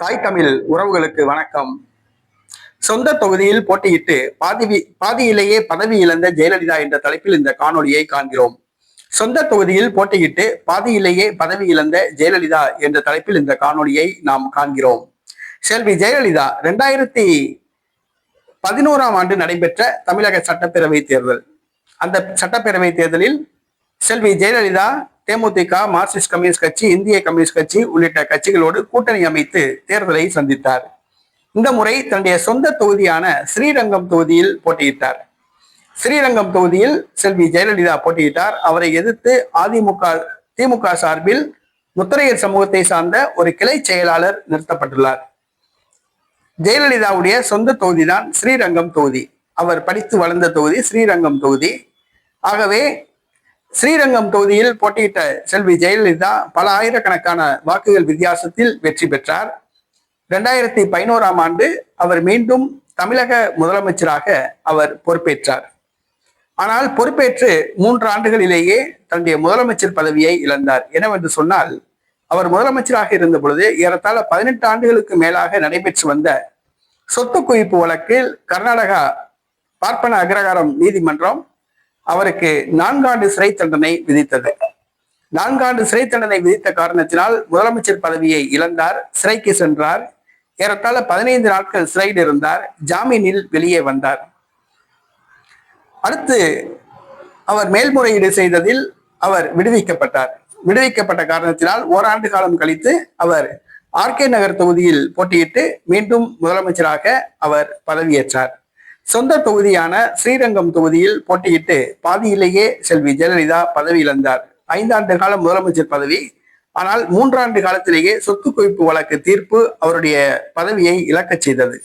தாய் தமிழ் உறவுகளுக்கு வணக்கம். சொந்த தொகுதியில் போட்டியிட்டு பாதி பாதியிலேயே பதவி இழந்த ஜெயலலிதா என்ற தலைப்பில் இந்த காணொலியை காண்கிறோம். சொந்த தொகுதியில் போட்டியிட்டு பாதியிலேயே பதவி இழந்த ஜெயலலிதா என்ற தலைப்பில் இந்த காணொலியை நாம் காண்கிறோம். செல்வி ஜெயலலிதா ரெண்டாயிரத்தி பதினோராம் ஆண்டு நடைபெற்ற தமிழக சட்டப்பேரவை தேர்தல். அந்த சட்டப்பேரவை தேர்தலில் செல்வி ஜெயலலிதா தேமுதிக மார்க்சிஸ்ட் கம்யூனிஸ்ட் கட்சி இந்திய கம்யூனிஸ்ட் கட்சி உள்ளிட்ட கட்சிகளோடு கூட்டணி அமைத்து தேர்தலை சந்தித்தார். இந்த முறை தன்னுடைய சொந்த தொகுதியான ஸ்ரீரங்கம் தொகுதியில் போட்டியிட்டார். ஸ்ரீரங்கம் தொகுதியில் செல்வி ஜெயலலிதா போட்டியிட்டார். அவரை எதிர்த்து அதிமுக திமுக சார்பில் முத்திரையர் சமூகத்தை சார்ந்த ஒரு கிளை செயலாளர் நிறுத்தப்பட்டுள்ளார். ஜெயலலிதாவுடைய சொந்த தொகுதி தான் ஸ்ரீரங்கம் தொகுதி. அவர் படித்து வளர்ந்த தொகுதி ஸ்ரீரங்கம் தொகுதி. ஆகவே ஸ்ரீரங்கம் தொகுதியில் போட்டியிட்ட செல்வி ஜெயலலிதா பல ஆயிரக்கணக்கான வாக்குகள் வித்தியாசத்தில் வெற்றி பெற்றார். இரண்டாயிரத்தி பதினோராம் ஆண்டு அவர் மீண்டும் தமிழக முதலமைச்சராக அவர் பொறுப்பேற்றார். ஆனால் பொறுப்பேற்று மூன்று ஆண்டுகளிலேயே தன்னுடைய முதலமைச்சர் பதவியை இழந்தார். என்னவென்று சொன்னால் அவர் முதலமைச்சராக இருந்த பொழுது ஏறத்தாழ பதினெட்டு ஆண்டுகளுக்கு மேலாக நடைபெற்று வந்த சொத்து குவிப்பு வழக்கில் கர்நாடகா பார்ப்பன அக்ரகாரம் நீதிமன்றம் அவருக்கு நான்காண்டு சிறை தண்டனை விதித்தது. நான்காண்டு சிறை தண்டனை விதித்த காரணத்தினால் முதலமைச்சர் பதவியை இழந்தார் சிறைக்கு சென்றார். ஏறத்தாழ பதினைந்து நாட்கள் சிறையில் இருந்தார் ஜாமீனில் வெளியே வந்தார். அடுத்து அவர் மேல்முறையீடு செய்ததில் அவர் விடுவிக்கப்பட்டார். விடுவிக்கப்பட்ட காரணத்தினால் ஓராண்டு காலம் கழித்து அவர் ஆர்கே நகர் தொகுதியில் போட்டியிட்டு மீண்டும் முதலமைச்சராக அவர் பதவியேற்றார். சொந்த தொகுதியான ஸ்ரீரங்கம் தொகுதியில் போட்டியிட்டு பாதியிலேயே செல்வி ஜெயலலிதா பதவி இழந்தார். ஐந்தாண்டு காலம் முதலமைச்சர் பதவி. ஆனால் மூன்றாண்டு காலத்திலேயே சொத்து குவிப்பு வழக்கு தீர்ப்பு அவருடைய பதவியை இழக்கச் செய்தது.